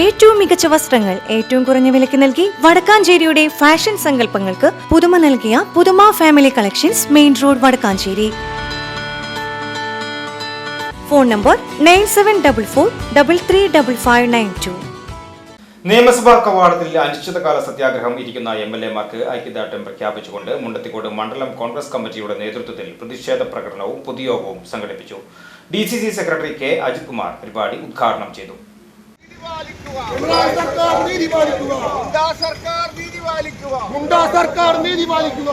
ഏറ്റവും മികച്ച വസ്ത്രങ്ങൾ ഏറ്റവും കുറഞ്ഞ വിലയ്ക്ക് നൽകി വടക്കാഞ്ചേരിയുടെ ഫാഷൻ സങ്കല്പങ്ങൾക്ക് പുതുമ നൽകിയ പുതുമ family collections main road Vadakkanchery. Phone number nine seven double four double three double five nine two നിയമസഭാ കവാടത്തിൽ അനിശ്ചിതകാല സത്യാഗ്രഹം ഇരിക്കുന്ന എം എൽ എമാർക്ക് ഐക്യദാർഢ്യം പ്രഖ്യാപിച്ചുകൊണ്ട് മുണ്ടത്തിക്കോട് മണ്ഡലം കോൺഗ്രസ് കമ്മിറ്റിയുടെ നേതൃത്വത്തിൽ പ്രതിഷേധ പ്രകടനവും പൊതുയോഗവും സംഘടിപ്പിച്ചു. D C C secretary K Ajith Kumar പരിപാടി ഉദ്ഘാടനം ചെയ്തു. സർക്കാർ നീതി പാലിക്കുക സർക്കാർ നീതി പാലിക്കുക സർക്കാർ നീതി പാലിക്കുക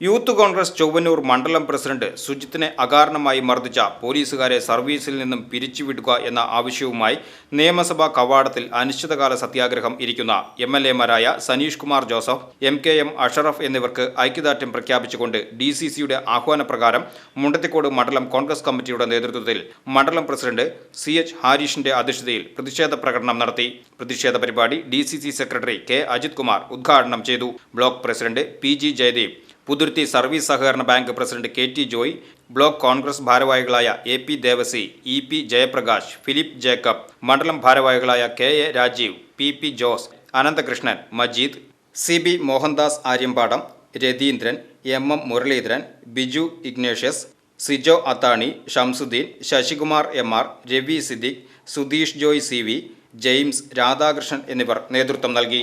യൂത്ത് കോൺഗ്രസ് ചൊവ്വന്നൂർ മണ്ഡലം പ്രസിഡന്റ് സുജിത്തിനെ അകാരണമായി മർദ്ദിച്ച പോലീസുകാരെ സർവീസിൽ നിന്നും പിരിച്ചുവിടുക എന്ന ആവശ്യവുമായി നിയമസഭാ കവാടത്തിൽ അനിശ്ചിതകാല സത്യാഗ്രഹം ഇരിക്കുന്ന M L എമാരായ Saneesh Kumar Joseph M K M Ashraf എന്നിവർക്ക് ഐക്യദാർഢ്യം പ്രഖ്യാപിച്ചുകൊണ്ട് ഡി സി സിയുടെ ആഹ്വാനപ്രകാരം മുണ്ടത്തിക്കോട് മണ്ഡലം കോൺഗ്രസ് കമ്മിറ്റിയുടെ നേതൃത്വത്തിൽ മണ്ഡലം പ്രസിഡന്റ് സി എച്ച് ഹാരിഷിന്റെ അധ്യക്ഷതയിൽ പ്രതിഷേധ പ്രകടനം നടത്തി. പ്രതിഷേധ പരിപാടി D C C secretary K Ajith Kumar ഉദ്ഘാടനം ചെയ്തു. Block president P G Jayadev Puthuruthy service സഹകരണ bank president K T Joy block Congress ഭാരവാഹികളായ A P Devassy E P Jayaprakash Philip Jacob മണ്ഡലം ഭാരവാഹികളായ K A Rajeev P P Jose Ananthakrishnan Majeed C B Mohandas Aryampadam Ratheendran M M Muraleedharan Biju Ignatius Sijo Athani Shamsuddin Sasikumar M R Ravi Siddique Sudheesh Joy C V James Radhakrishnan എന്നിവർ നേതൃത്വം നൽകി.